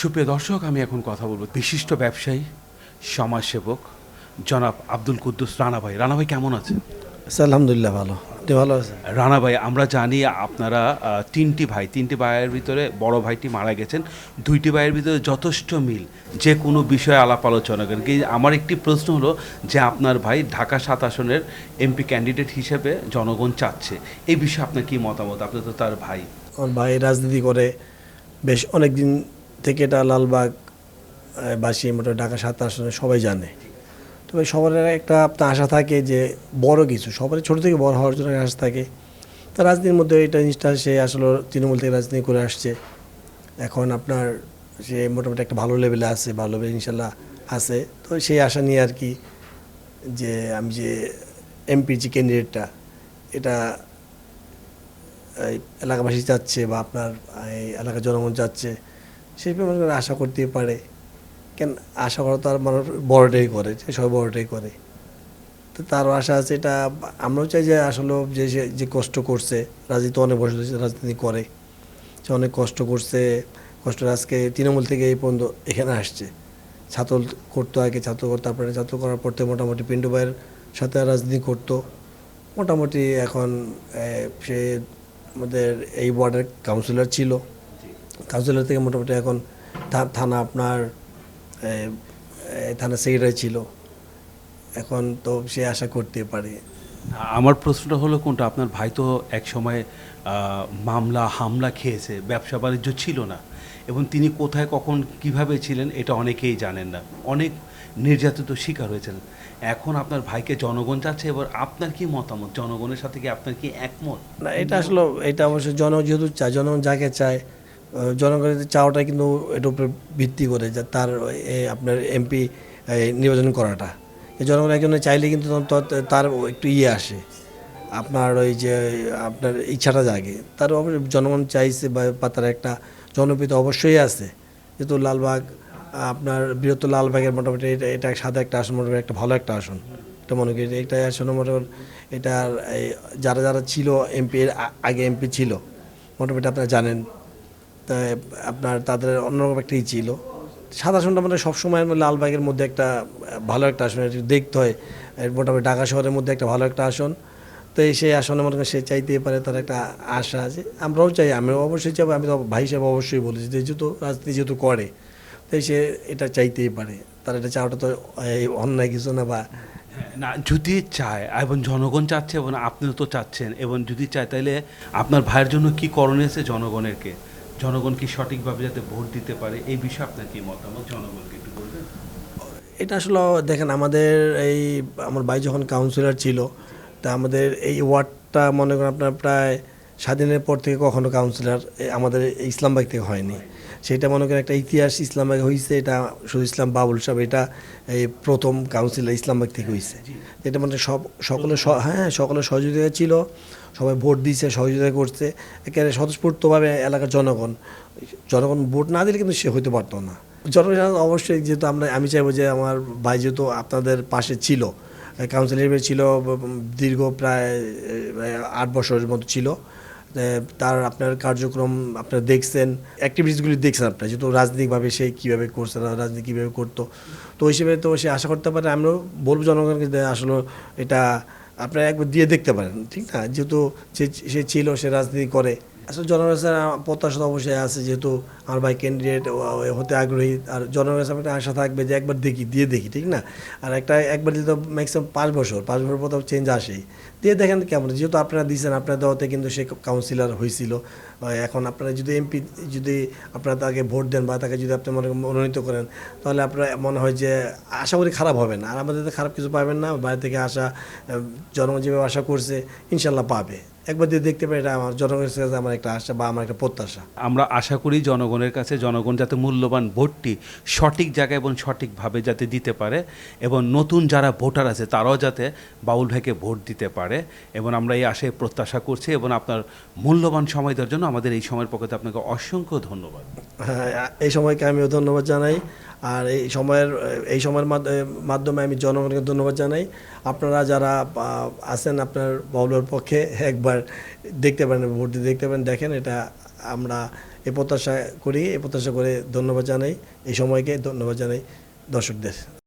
সুপ্রিয় দর্শক আমি এখন কথা বলব বিশিষ্ট ব্যবসায়ী সমাজসেবক জনাব আব্দুল কুদ্দুস রানা ভাই রানা ভাই কেমন আছেন? স্যার আলহামদুলিল্লাহ ভালো। ভালো আছেন? রানা ভাই আমরা জানি আপনারা তিনটি ভাই তিনটি ভাইয়ের ভিতরে বড় ভাইটি মারা গেছেন। দুইটি ভাইয়ের ভিতরে যথেষ্ট মিল যে কোনো বিষয়ে আলাপ আলোচনা করেন। কি আমার একটি প্রশ্ন হলো যে আপনার ভাই ঢাকা সাত আসনের এমপি ক্যান্ডিডেট হিসেবে জনগণ চাচ্ছে। এই বিষয়ে আপনার কি মতামত? আপনি তো তার ভাই। আমার ভাই রাজনীতি করে বেশ অনেক দিন থেকে এটা লালবাগ বাসী মোটামুটি ঢাকা সাত আসনে সবাই জানে। তবে সবার একটা আপনার আশা থাকে যে বড় কিছু, সবারই ছোট থেকে বড় হওয়ার জন্য আশা থাকে। তা রাজনীতির মধ্যে এটা জিনিসটা সে আসলে তৃণমূল থেকে রাজনীতি করে আসছে। এখন আপনার সে মোটামুটি একটা ভালো লেভেলে আছে, ভালো লেভেলে ইনশাল্লাহ আছে। তো সেই আশা নিয়ে আর কি যে আমি যে এমপি যে ক্যান্ডিডেটটা এটা এলাকাবাসী চাচ্ছে বা আপনার এই এলাকার জনগণ চাচ্ছে সেই ব্যাপারে আশা করতে পারে। কেন? আশা করা তো আর মানুষ বড়টাই করে সবাই বড়টাই করে। তো তারও আশা আছে এটা, আমরাও চাই যে আসলে যে যে কষ্ট করছে, রাজনীতি অনেক বছর রাজনীতি করে। সে অনেক কষ্ট করছে, কষ্ট আজকে তৃণমূল থেকে এই পর্যন্ত এখানে আসছে। ছাত্র করতো আগে ছাত্র করতো তারপরে ছাত্র করার পর থেকে মোটামুটি পিন্টু ভাইয়ের সাথে রাজনীতি করতো। মোটামুটি এখন সে আমাদের এই ওয়ার্ডের কাউন্সিলর ছিল। কাউন্সিলর থেকে মোটামুটি এখন থানা আপনার থানা সেক্রেটারি ছিল। এখন তো সে আশা করতে পারে। আমার প্রশ্নটা হলো কোনটা? আপনার ভাই তো এক সময় মামলা হামলা খেয়েছে ব্যবসা বাণিজ্য ছিল না। এবং তিনি কোথায় কখন কীভাবে ছিলেন এটা অনেকেই জানেন না। অনেক নির্যাতিত শিকার হয়েছেন। এখন আপনার ভাইকে জনগণ চাচ্ছে এবার আপনার কি মতামত? জনগণের সাথে কি আপনার কি একমত? না এটা আসলে এটা অবশ্যই জন যেহেতু চায় জনগণ যাকে চায় জনগণের চাওয়াটা কিন্তু এটার উপরে ভিত্তি করে যে তার আপনার এমপি নির্বাচন করাটা। এই জনগণ একজনে চাইলে কিন্তু তার একটু ইয়ে আসে। আপনার ওই যে, আপনার ইচ্ছাটা জাগে। তার জনগণ চাইছে বা তার একটা জনপ্রিয়তা অবশ্যই আছে। যেহেতু লালবাগ, আপনার বৃহত্তর লালবাগের মোটামুটি এটা এটা সাদা একটা আসন, মোটামুটি একটা ভালো একটা আসন। এটা মনে করি এটা আসন মোটামুটি এটার যারা যারা ছিল এমপি আগে এমপি ছিল, মোটামুটি আপনারা জানেন। আপনার তাদের অন্যরকম একটা ছিল। সাদা আসনটা মানে সবসময় লালবাগের মধ্যে একটা, ভালো একটা আসন দেখতে হয়। মোটামুটি ঢাকা শহরের মধ্যে একটা ভালো একটা আসন। তো এই সেই আসনে মনে সে চাইতেই পারে তার একটা আশা আছে। আমরাও চাই আমি অবশ্যই চাইব, আমি তো ভাই হিসেবে অবশ্যই বলেছি যেহেতু রাজনীতি যেহেতু করে তাই সে এটা চাইতেই পারে। তার এটা চাওয়াটা তো অন্যায় কিছু না বা না, যদি চায়, এবং জনগণ চাচ্ছে, এবং আপনিও তো চাচ্ছেন, এবং যদি চায় তাহলে আপনার ভাইয়ের জন্য কি করণীয় আছে জনগণেরকে? জনগণ কি সঠিকভাবে যাতে ভোট দিতে পারে এই বিষয়ে আপনার কি মতামত? জনগণকে একটু বলবেন। এটা আসলে দেখেন আমাদের এই আমার ভাই যখন কাউন্সিলর ছিল তা আমাদের এই ওয়ার্ডটা মনে করেন আপনার প্রায় স্বাধীনের পর থেকে কখনো কাউন্সিলর আমাদের ইসলামবাগ থেকে হয়নি। সেটা মনে করেন একটা ইতিহাস ইসলামবাগ হয়েছে এটা শুধু ইসলাম বাবুল সাহেব এটা এই প্রথম কাউন্সিলর ইসলামবাগ থেকে হয়েছে এটা মানে সব সকলের স- হ্যাঁ সকলের সহযোগিতা ছিল। সবাই ভোট দিয়েছে, সহযোগিতা করছে। একেবারে স্বতঃস্ফূর্তভাবে এলাকার জনগণ জনগণ ভোট না দিলে কিন্তু সে হতে পারতো না। জনগণ অবশ্যই যেহেতু আমরা, আমি চাইব যে আমার ভাই যেহেতু আপনাদের পাশে ছিল কাউন্সিল হিসেবে ছিল, দীর্ঘ প্রায় আট বছরের মতো ছিল তার আপনার কার্যক্রম আপনারা দেখছেন অ্যাক্টিভিটিসগুলি দেখছেন আপনারা, যেহেতু রাজনৈতিকভাবে সে কীভাবে করছে না রাজনীতি কীভাবে করতো। তো ওই হিসেবে তো সে আশা করতে পারে আমরাও বলব জনগণকে আসলে এটা আপনারা একবার দিয়ে দেখতে পারেন, ঠিক না? যেহেতু সে ছিল, সে রাজনীতি করে। আসলে জনগণের প্রত্যাশা অবশ্যই আছে, যেহেতু আমার ভাই ক্যান্ডিডেট হতে আগ্রহী। আর জনগণের একটা আশা থাকবে যে একবার দেখি, দিয়ে দেখি, ঠিক না? আর একটা, একবার যেহেতু ম্যাক্সিমাম পাঁচ বছর পাঁচ বছর পর চেঞ্জ আসেই। দিয়ে দেখেন কেমন, যেহেতু আপনারা দিয়েছেন আপনার দেওয়াতে কিন্তু সে কাউন্সিলর হয়েছিল এখন আপনারা যদি এমপি যদি আপনারা তাকে ভোট দেন বা তাকে যদি আপনি মনে মনোনীত করেন, তাহলে আপনার মনে হয় যে আশা করি খারাপ হবে না। আর আমাদের খারাপ কিছু পাবেন না, বাইরে থেকে আসা জনগণ আশা করছে, ইনশাল্লাহ পাবে। একবার দিয়ে দেখতে পারে এটা আমার, জনগণের কাছে আমার একটা আশা বা আমার একটা প্রত্যাশা। আমরা আশা করি জনগণের কাছে, জনগণ যাতে মূল্যবান ভোটটি সঠিক জায়গায় এবং সঠিকভাবে যাতে দিতে পারে, এবং নতুন যারা ভোটার আছে, তারাও যাতে বাউল ভাইকে ভোট দিতে পারে। এবং আমরা এই আশায় প্রত্যাশা করছি এবং আপনার মূল্যবান সময় দেওয়ার জন্য আমাদের এই সময়ের পক্ষে আপনাকে অসংখ্য ধন্যবাদ। হ্যাঁ এই সময়কে আমিও ধন্যবাদ জানাই আর এই সময়ের এই সময়ের মাধ্য- মাধ্যমে আমি জনগণকে ধন্যবাদ জানাই। আপনারা যারা আছেন আপনার বাউলের পক্ষে, একবার দেখতে পারেন, ভোট দিয়ে দেখতে পারেন, দেখেন এটা আমরা এই প্রত্যাশা করি এই প্রত্যাশা করে ধন্যবাদ জানাই। এই সময়কে ধন্যবাদ জানাই দর্শকদের।